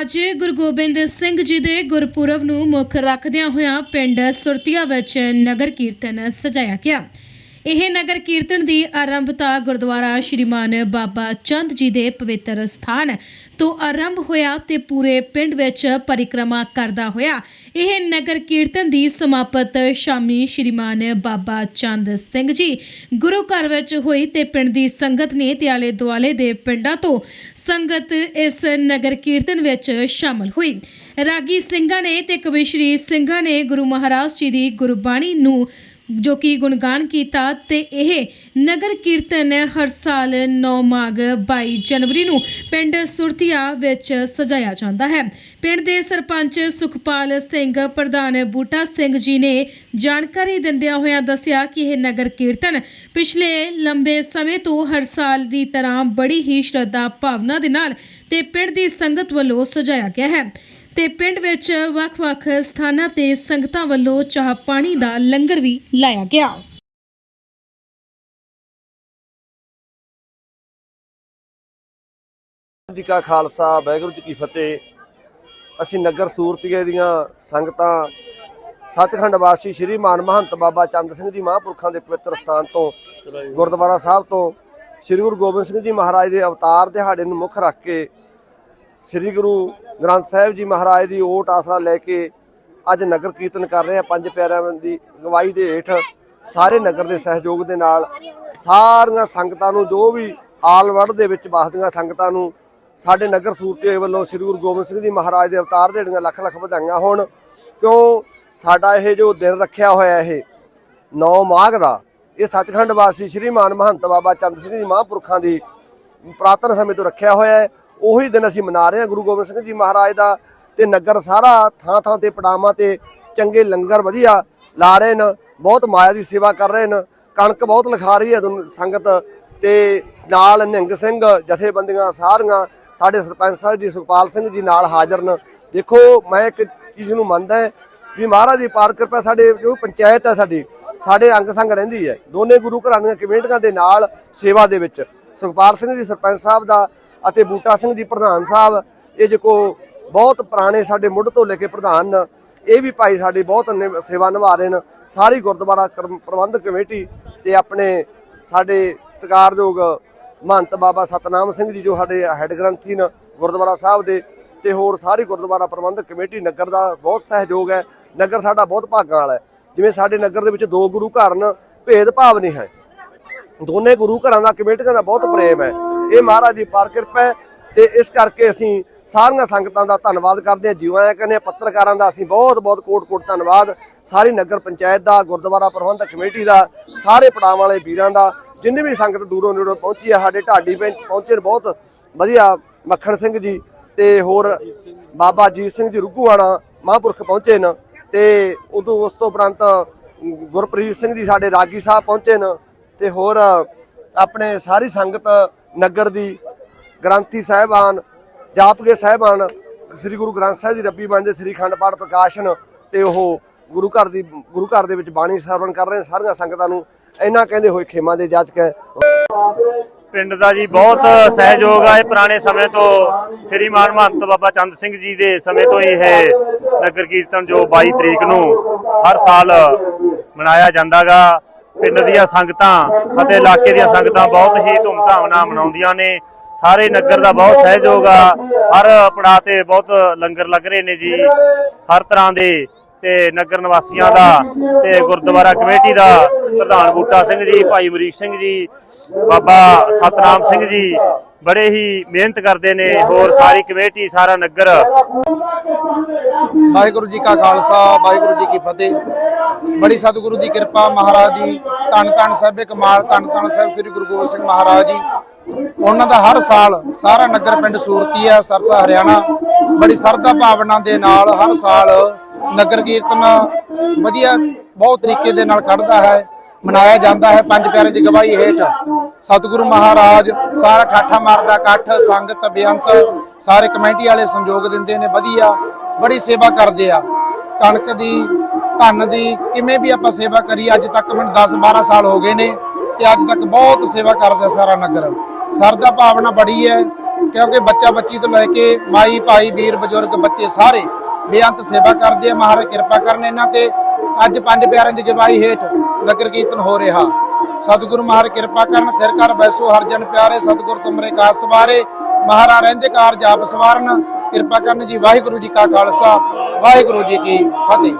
ਅੱਜ ਗੁਰੂ ਗੋਬਿੰਦ ਸਿੰਘ ਜੀ ਦੇ ਗੁਰਪੁਰਬ ਨੂੰ ਮੁੱਖ ਰੱਖਦਿਆਂ ਹੋਇਆਂ ਪਿੰਡ ਸੁਰਤੀਆ ਵਿੱਚ ਨਗਰ ਕੀਰਤਨ ਸਜਾਇਆ ਗਿਆ। ਇਹ ਨਗਰ ਕੀਰਤਨ ਦੀ ਆਰੰਭਤਾ ਗੁਰਦੁਆਰਾ ਸ਼੍ਰੀਮਾਨ ਬਾਬਾ ਚੰਦ ਜੀ ਦੇ ਪਵਿੱਤਰ ਸਥਾਨ ਤੋਂ ਆਰੰਭ ਹੋਇਆ ਤੇ ਪੂਰੇ ਪਿੰਡ ਵਿੱਚ ਪਰਿਕਰਮਾ ਕਰਦਾ ਹੋਇਆ। ਇਹ ਨਗਰ ਕੀਰਤਨ ਦੀ ਸਮਾਪਤ ਸ਼ਾਮੀ ਸ਼੍ਰੀਮਾਨ ਬਾਬਾ ਚੰਦ ਸਿੰਘ ਜੀ ਗੁਰੂ ਘਰ ਵਿੱਚ ਹੋਈ ਤੇ ਪਿੰਡ ਦੀ ਸੰਗਤ ਨੇ ਤੇ ਆਲੇ ਦੁਆਲੇ ਦੇ ਪਿੰਡਾਂ ਤੋਂ ਸੰਗਤ ਇਸ ਨਗਰ ਕੀਰਤਨ ਵਿੱਚ ਸ਼ਾਮਲ ਹੋਈ। ਰਾਗੀ ਸਿੰਘਾਂ ਨੇ ਤੇ ਕਵੀ ਸ਼੍ਰੀ ਸਿੰਘਾਂ ਨੇ ਗੁਰੂ ਮਹਾਰਾਜ ਜੀ ਦੀ ਗੁਰਬਾਣੀ ਨੂੰ ਜੋ ਕਿ ਗੁਣਗਾਨ ਕੀਤਾ ਤੇ ਇਹ ਨਗਰ ਕੀਰਤਨ ਹਰ ਸਾਲ 9 ਮਾਘ 22 ਜਨਵਰੀ ਨੂੰ ਪਿੰਡ ਸੁਰਤੀਆ ਵਿੱਚ ਸਜਾਇਆ ਜਾਂਦਾ ਹੈ। ਪਿੰਡ ਦੇ ਸਰਪੰਚ ਸੁਖਪਾਲ ਸਿੰਘ, ਪ੍ਰਧਾਨ ਬੂਟਾ ਸਿੰਘ ਜੀ ਨੇ ਜਾਣਕਾਰੀ ਦਿੰਦਿਆਂ ਹੋਇਆਂ ਦੱਸਿਆ ਕਿ ਇਹ ਨਗਰ ਕੀਰਤਨ ਪਿਛਲੇ ਲੰਬੇ ਸਮੇਂ ਤੋਂ ਹਰ ਸਾਲ ਦੀ ਤਰ੍ਹਾਂ ਬੜੀ ਹੀ ਸ਼ਰਧਾ ਭਾਵਨਾ ਦੇ ਨਾਲ ਤੇ ਪਿੰਡ ਦੀ ਸੰਗਤ ਵੱਲੋਂ ਸਜਾਇਆ ਗਿਆ ਹੈ। ਤੇ ਪਿੰਡ ਵਿੱਚ ਵੱਖ-ਵੱਖ ਸਥਾਨਾਂ ਤੇ ਸੰਗਤਾਂ ਵੱਲੋਂ ਚਾਹ ਪਾਣੀ ਦਾ ਲੰਗਰ ਵੀ ਲਾਇਆ ਗਿਆ। ਜੀ ਕਾ ਖਾਲਸਾ, ਵਾਹਿਗੁਰੂ ਜੀ ਕੀ ਫਤਿਹ। ਅਸੀਂ ਨਗਰ ਸੂਰਤੀਏ ਦੀਆਂ ਸੰਗਤਾਂ ਸੱਚਖੰਡ ਵਾਸੀ ਸ਼੍ਰੀ ਮਾਨ ਮਹੰਤ ਬਾਬਾ ਚੰਦ ਸਿੰਘ ਜੀ ਮਹਾਂਪੁਰਖਾਂ ਦੇ ਪਵਿੱਤਰ ਸਥਾਨ ਤੋਂ, ਗੁਰਦੁਆਰਾ ਸਾਹਿਬ ਤੋਂ, ਸ਼੍ਰੀ ਗੁਰੂ ਗੋਬਿੰਦ ਸਿੰਘ ਜੀ ਮਹਾਰਾਜ ਦੇ ਅਵਤਾਰ ਦਿਹਾੜੇ ਨੂੰ ਮੁੱਖ ਰੱਖ ਕੇ ਸ੍ਰੀ ਗੁਰੂ ਗ੍ਰੰਥ ਸਾਹਿਬ ਜੀ ਮਹਾਰਾਜ ਦੀ ਓਟ ਆਸਰਾ ਲੈ ਕੇ ਅੱਜ ਨਗਰ ਕੀਰਤਨ ਕਰ ਰਹੇ ਹਾਂ ਪੰਜ ਪਿਆਰਿਆਂ ਦੀ ਅਗਵਾਈ ਦੇ ਹੇਠ ਸਾਰੇ ਨਗਰ ਦੇ ਸਹਿਯੋਗ ਦੇ ਨਾਲ ਸਾਰੀਆਂ ਸੰਗਤਾਂ ਨੂੰ ਜੋ ਵੀ ਆਲ ਵਰਲਡ ਦੇ ਵਿੱਚ ਵਸਦੀਆਂ ਸੰਗਤਾਂ ਨੂੰ ਸਾਡੇ ਨਗਰ ਸੂਰਤੇ ਵੱਲੋਂ ਸ੍ਰੀ ਗੁਰੂ ਗੋਬਿੰਦ ਸਿੰਘ ਜੀ ਮਹਾਰਾਜ ਦੇ ਅਵਤਾਰ ਦਿਹਾੜੀਆਂ ਲੱਖ ਲੱਖ ਵਧਾਈਆਂ ਹੋਣ। ਕਿਉਂ? ਸਾਡਾ ਇਹ ਜੋ ਦਿਨ ਰੱਖਿਆ ਹੋਇਆ ਇਹ 9 ਮਾਘ ਦਾ, ਇਹ ਸੱਚਖੰਡ ਵਾਸੀ ਸ਼੍ਰੀ ਮਾਨ ਮਹੰਤ ਬਾਬਾ ਚੰਦ ਸਿੰਘ ਜੀ ਮਹਾਂਪੁਰਖਾਂ ਦੀ ਪ੍ਰਾਤਨ ਸਮੇਂ ਤੋਂ ਰੱਖਿਆ ਹੋਇਆ ਹੈ। ਉਹੀ ਦਿਨ ਅਸੀਂ ਮਨਾ ਰਹੇ ਹਾਂ ਗੁਰੂ ਗੋਬਿੰਦ ਸਿੰਘ ਜੀ ਮਹਾਰਾਜ ਦਾ ਤੇ ਨਗਰ ਸਾਰਾ ਥਾਂ ਥਾਂ ਤੇ ਪੜਾਵਾਂ ਤੇ ਚੰਗੇ ਲੰਗਰ ਵਧੀਆ ਲਾ ਰਹੇ ਨੇ, ਬਹੁਤ ਮਾਇਆ ਦੀ ਸੇਵਾ ਕਰ ਰਹੇ ਨੇ, ਕਣਕ ਬਹੁਤ ਲਿਖਾ ਰਹੀ ਹੈ ਦੁਨ- ਸੰਗਤ ਤੇ ਨਾਲ ਨਿਹੰਗ ਸਿੰਘ, ਜਥੇਬੰਦੀਆਂ ਸਾਰੀਆਂ, ਸਾਡੇ ਸਰਪੰਚ ਸਾਹਿਬ ਜੀ, ਸੁਖਪਾਲ ਸਿੰਘ ਜੀ ਨਾਲ ਹਾਜ਼ਰ ਨੇ। ਦੇਖੋ, ਮੈਂ ਇੱਕ ਚੀਜ਼ ਨੂੰ ਮੰਨਦਾ ਵੀ ਮਹਾਰਾਜ ਦੀ ਪਾਰ ਕਿਰਪਾ ਸਾਡੇ ਜੋ ਪੰਚਾਇਤ ਹੈ ਸਾਡੀ, ਸਾਡੇ ਅੰਗ ਸੰਗ ਰਹਿੰਦੀ ਹੈ। ਦੋਨੇ ਗੁਰੂ ਘਰਾਂ ਦੀਆਂ ਕਮੇਟੀਆਂ ਦੇ ਨਾਲ ਸੇਵਾ ਦੇ ਵਿੱਚ। ਸੁਖਪਾਲ ਸਿੰਘ ਜੀ, ਸਰਪੰਚ ਸਾਹਿਬ ਦਾ ਅਤੇ ਬੂਟਾ ਸਿੰਘ ਜੀ ਪ੍ਰਧਾਨ ਸਾਹਿਬ, ਇਹ ਜੋ ਬਹੁਤ ਪੁਰਾਣੇ ਸਾਡੇ ਮੁੱਢ ਤੋਂ ਲੈ ਕੇ ਪ੍ਰਧਾਨ ਨੇ ਇਹ ਵੀ ਭਾਈ ਸਾਡੇ ਬਹੁਤ ਨਿਭ- ਸੇਵਾ ਨਿਭਾ ਰਹੇ ਨੇ। ਸਾਰੀ ਗੁਰਦੁਆਰਾ ਕਰਮ- ਪ੍ਰਬੰਧਕ ਕਮੇਟੀ ਤੇ ਆਪਣੇ ਸਾਡੇ ਸਤਿਕਾਰਯੋਗ ਮਹੰਤ ਬਾਬਾ ਸਤਨਾਮ ਸਿੰਘ ਜੀ ਜੋ ਸਾਡੇ ਹੈੱਡ ਗ੍ਰੰਥੀ ਨੇ ਗੁਰਦੁਆਰਾ ਸਾਹਿਬ ਦੇ ਤੇ ਹੋਰ ਸਾਰੀ ਗੁਰਦੁਆਰਾ ਪ੍ਰਬੰਧਕ ਕਮੇਟੀ, ਨਗਰ ਦਾ ਬਹੁਤ ਸਹਿਯੋਗ ਹੈ। ਨਗਰ ਸਾਡਾ ਬਹੁਤ ਭਾਗਾਂ ਵਾਲਾ ਹੈ। ਜਿਵੇਂ ਸਾਡੇ ਨਗਰ ਦੇ ਵਿੱਚ ਦੋ ਗੁਰੂ ਘਰ ਨੇ ਭੇਦ ਭਾਵ ਨਹੀਂ ਹੈ। ਦੋਨੇ ਗੁਰੂ ਘਰਾਂ ਦਾ ਕਮੇਟੀਆਂ ਦਾ ਬਹੁਤ ਪ੍ਰੇਮ ਹੈ। ਇਹ ਮਹਾਰਾਜ ਦੀ ਪਾਰ ਕਿਰਪਾ ਹੈ ਤੇ ਇਸ ਕਰਕੇ ਅਸੀਂ ਸਾਰੀਆਂ ਸੰਗਤਾਂ ਦਾ ਧੰਨਵਾਦ ਕਰਦੇ ਹਾਂ, ਜੀਵਾਂ ਆ ਕਹਿੰਦੇ ਹਾਂ, ਪੱਤਰਕਾਰਾਂ ਦਾ ਅਸੀਂ ਬਹੁਤ ਬਹੁਤ, ਕੋਟ-ਕੋਟ ਧੰਨਵਾਦ। ਸਾਰੀ ਨਗਰ ਪੰਚਾਇਤ ਦਾ, ਗੁਰਦੁਆਰਾ ਪ੍ਰਬੰਧਕ ਕਮੇਟੀ ਦਾ, ਸਾਰੇ ਪੜਾਵਾਂ ਵਾਲੇ ਵੀਰਾਂ ਦਾ, ਜਿੰਨੀ ਵੀ ਸੰਗਤ ਦੂਰੋਂ ਨੇੜੋਂ ਪਹੁੰਚੀ ਆ, ਸਾਡੇ ਢਾਡੀ ਪਿੰਡ ਪਹੁੰਚੇ ਨੇ ਬਹੁਤ ਵਧੀਆ ਮੱਖਣ ਸਿੰਘ ਜੀ ਤੇ ਹੋਰ ਬਾਬਾ ਅਜੀਤ ਸਿੰਘ ਜੀ ਰੁੱਗੂਆਣਾ ਮਹਾਂਪੁਰਖ ਪਹੁੰਚੇ ਨੇ ਤੇ ਉਦੋਂ ਉਸ ਤੋਂ ਉਪਰੰਤ ਗੁਰਪ੍ਰੀਤ ਸਿੰਘ ਜੀ ਸਾਡੇ ਰਾਗੀ ਸਾਹਿਬ ਪਹੁੰਚੇ ਨੇ ਤੇ ਹੋਰ ਆਪਣੇ ਸਾਰੀ ਸੰਗਤ ਨਗਰ ਦੀ ਗ੍ਰੰਥੀ ਸਾਹਿਬਾਨ, ਜਾਪਗੇ ਸਾਹਿਬਾਨ, ਸ੍ਰੀ ਗੁਰੂ ਗ੍ਰੰਥ ਸਾਹਿਬ ਦੀ ਰੱਬੀ ਬਾਣੀ ਸ੍ਰੀ ਖੰਡ ਪਾਠ ਪ੍ਰਕਾਸ਼ਨ ਤੇ ਉਹ ਗੁਰੂ ਘਰ ਦੀ, ਗੁਰੂ ਘਰ ਦੇ ਵਿੱਚ ਬਾਣੀ ਸਰਵਣ ਕਰ ਰਹੇ ਸਾਰੀਆਂ ਸੰਗਤਾਂ ਨੂੰ ਇਹਨਾਂ ਕਹਿੰਦੇ ਹੋਏ ਖੇਮਾ ਦੇ ਜਾਚਕ ਹੈ। ਪਿੰਡ ਦਾ ਜੀ ਬਹੁਤ ਸਹਿਯੋਗ ਆ। ਇਹ ਪੁਰਾਣੇ ਸਮੇਂ ਤੋਂ ਸ੍ਰੀ ਮਾਨ ਮਹੰਤ ਬਾਬਾ ਚੰਦ ਸਿੰਘ ਜੀ ਦੇ ਸਮੇਂ ਤੋਂ ਹੀ ਇਹ ਨਗਰ ਕੀਰਤਨ ਜੋ 22 ਤਰੀਕ ਨੂੰ ਹਰ ਸਾਲ ਮਨਾਇਆ ਜਾਂਦਾਗਾ। ਪਿੰਡ ਦੀਆਂ ਸੰਗਤਾਂ ਅਤੇ ਇਲਾਕੇ ਦੀਆਂ ਸੰਗਤਾਂ ਬਹੁਤ ਹੀ ਧੂਮਧਾਮ ਨਾਲ ਮਨਾਉਂਦੀਆਂ ਨੇ। ਸਾਰੇ ਨਗਰ ਦਾ ਬਹੁਤ ਸਹਿਯੋਗ ਆ। ਹਰ ਪੜਾਅ ਤੇ ਬਹੁਤ ਲੰਗਰ ਲੱਗ ਰਹੇ ਨੇ ਜੀ। ਹਰ ਤਰ੍ਹਾਂ ਦੇ ਤੇ ਨਗਰ ਨਿਵਾਸੀਆਂ ਦਾ ਤੇ ਗੁਰਦੁਆਰਾ ਕਮੇਟੀ ਦਾ ਪ੍ਰਧਾਨ ਬੂਟਾ ਸਿੰਘ ਜੀ, ਭਾਈ ਅਮਰੀਕ ਸਿੰਘ ਜੀ, ਬਾਬਾ ਸਤਨਾਮ ਸਿੰਘ ਜੀ ਬੜੇ ਹੀ ਮਿਹਨਤ ਕਰਦੇ ਨੇ ਹੋਰ ਸਾਰੀ ਕਮੇਟੀ, ਸਾਰਾ ਨਗਰ। ਵਾਹਿਗੁਰੂ ਜੀ ਕਾ ਖਾਲਸਾ, ਵਾਹਿਗੁਰੂ ਜੀ ਕੀ ਫਤਿਹ। ਬੜੀ ਸਤਿਗੁਰੂ ਦੀ ਕਿਰਪਾ, ਮਹਾਰਾਜ ਦੀ ਧੰਨ ਧੰਨ ਸਾਹਿਬੇ ਕਮਾਲ, ਧੰਨ ਧੰਨ ਸਾਹਿਬ ਸ੍ਰੀ ਗੁਰੂ ਗੋਬਿੰਦ ਸਿੰਘ ਮਹਾਰਾਜ ਜੀ। ਉਹਨਾਂ ਦਾ ਹਰ ਸਾਲ ਸਾਰਾ ਨਗਰ ਪਿੰਡ ਸੂਰਤੀ ਹੈ, ਸਰਸਾ ਹਰਿਆਣਾ। ਬੜੀ ਸਰਦਾ ਭਾਵਨਾ ਦੇ ਨਾਲ ਹਰ ਸਾਲ ਨਗਰ ਕੀਰਤਨ ਵਧੀਆ ਬਹੁਤ ਤਰੀਕੇ ਦੇ ਨਾਲ ਕੱਢਦਾ ਹੈ, ਮਨਾਇਆ ਜਾਂਦਾ ਹੈ। ਪੰਜ ਪਿਆਰੇ ਦੀ ਗਵਾਹੀ ਹੇਠ ਸਤਿਗੁਰੂ ਮਹਾਰਾਜ, ਸਾਰਾ ਠਾਠਾ ਮਾਰਦਾ ਇਕੱਠ, ਸੰਗਤ, ਬੇਅੰਤ, ਸਾਰੇ ਕਮੇਟੀ ਵਾਲੇ ਸੰਯੋਗ ਦਿੰਦੇ ਨੇ, ਵਧੀਆ, ਬੜੀ ਸੇਵਾ ਕਰਦੇ ਆ। ਕਣਕ ਦੀ, ਧਨ ਦੀ, ਕਿਵੇਂ ਵੀ ਆਪਾਂ ਸੇਵਾ ਕਰੀ ਅੱਜ ਤੱਕ ਮੈਨੂੰ 10 12 ਸਾਲ ਹੋ ਗਏ ਨੇ ਤੇ ਅੱਜ ਤੱਕ ਬਹੁਤ ਸੇਵਾ ਕਰਦਾ ਸਾਰਾ ਨਗਰ। ਸਰਦਾ ਭਾਵਨਾ ਬੜੀ ਹੈ, ਕਿਉਂਕਿ ਬੱਚਾ ਬੱਚੀ ਤੋਂ ਲੈ ਕੇ ਮਾਈ, ਭਾਈ, ਵੀਰ, ਬਜ਼ੁਰਗ, ਬੱਚੇ ਸਾਰੇ ਬੇਅੰਤ ਸੇਵਾ ਕਰਦੇ ਆ। ਮਹਾਰਾਜ ਕਿਰਪਾ ਕਰਨ ਇਹਨਾਂ ਤੇ। ਅੱਜ ਪੰਜ ਪਿਆਰਿਆਂ ਦੀ ਜਵਾਈ ਹੇਠ ਨਗਰ ਕੀਰਤਨ ਹੋ ਰਿਹਾ। ਸਤਿਗੁਰੂ ਮਹਾਰਾਜ, ਕਿਰਪਾ ਕਰਨ, ਫਿਰ ਕਰ ਬੈਸੋ ਹਰਜਨ ਪਿਆਰੇ, ਸਤਿਗੁਰ ਤੁਮਰੇ ਕਾਰ ਸਵਾਰੇ। ਮਹਾਰਾਜ, ਰਹਿੰਦੇ ਕਾਰ ਜਾਪ ਸਵਾਰਨ। ਕਿਰਪਾ ਕਰਨ ਜੀ, ਵਾਹਿਗੁਰੂ ਜੀ ਕਾ ਖਾਲਸਾ, ਵਾਹਿਗੁਰੂ ਜੀ ਕੀ ਫਤਿਹ।